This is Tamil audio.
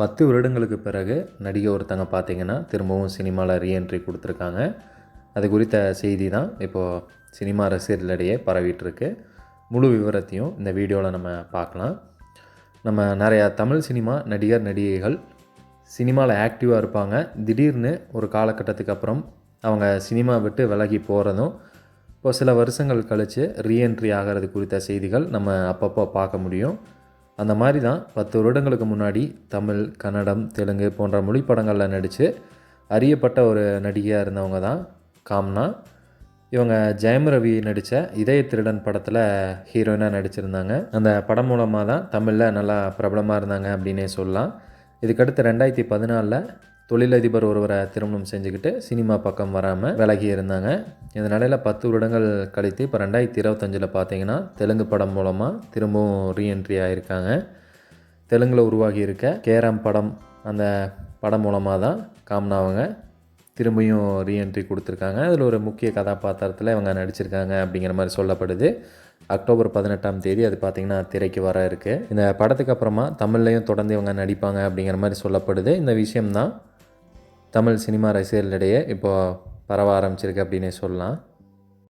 பத்து வருடங்களுக்கு பிறகு நடிகை ஒருத்தங்க பார்த்தீங்கன்னா திரும்பவும் சினிமாவில் ரீஎன்ட்ரி கொடுத்துருக்காங்க. அது குறித்த செய்தி தான் இப்போது சினிமா ரசிகர்களிடையே பரவிட்டுருக்கு. முழு விவரத்தையும் இந்த வீடியோவில் நம்ம பார்க்கலாம். நம்ம நிறையா தமிழ் சினிமா நடிகர் நடிகைகள் சினிமாவில் ஆக்டிவாக இருப்பாங்க. திடீர்னு ஒரு காலகட்டத்துக்கு அப்புறம் அவங்க சினிமா விட்டு விலகி போகிறதும் இப்போ சில வருஷங்கள் கழித்து ரீஎன்ட்ரி ஆகிறது குறித்த செய்திகள் நம்ம அப்பப்போ பார்க்க முடியும். அந்த மாதிரி தான் பத்து வருடங்களுக்கு முன்னாடி தமிழ் கன்னடம் தெலுங்கு போன்ற மொழி படங்களில் நடித்து அறியப்பட்ட ஒரு நடிகையாக இருந்தவங்க தான் காம்னா. இவங்க ஜெயம் ரவி நடித்த இதய திருடன் படத்தில் ஹீரோயினாக நடிச்சிருந்தாங்க. அந்த படம் மூலமாக தான் தமிழில் நல்லா பிரபலமாக இருந்தாங்க அப்படின்னே சொல்லலாம். இதுக்கடுத்து ரெண்டாயிரத்தி பதினாலில் தொழிலதிபர் ஒருவரை திருமணம் செஞ்சுக்கிட்டு சினிமா பக்கம் வராமல் விலகி இருந்தாங்க. இந்த நிலையில் பத்து வருடங்கள் கழித்து இப்போ ரெண்டாயிரத்தி இருபத்தஞ்சில் பார்த்தீங்கன்னா தெலுங்கு படம் மூலமாக திரும்பவும் ரீஎன்ட்ரி ஆகியிருக்காங்க தெலுங்கில் உருவாகி இருக்க கேரம் படம் அந்த படம் மூலமாக தான் காம்னா அவங்க திரும்பியும் ரீஎன்ட்ரி கொடுத்துருக்காங்க. அதில் ஒரு முக்கிய கதாபாத்திரத்தில் இவங்க நடிச்சிருக்காங்க அப்படிங்கிற மாதிரி சொல்லப்படுது. அக்டோபர் பதினெட்டாம் தேதி அது பார்த்திங்கன்னா திரைக்கு வர இருக்குது இந்த படத்துக்கு அப்புறமா தமிழ்லையும் தொடர்ந்து இவங்க நடிப்பாங்க அப்படிங்கிற மாதிரி சொல்லப்படுது. இந்த விஷயம்தான் தமிழ் சினிமா ரசிகர்களிடையே இப்போது பரவ ஆரம்பிச்சிருக்கு அப்படின்னே சொல்லலாம்.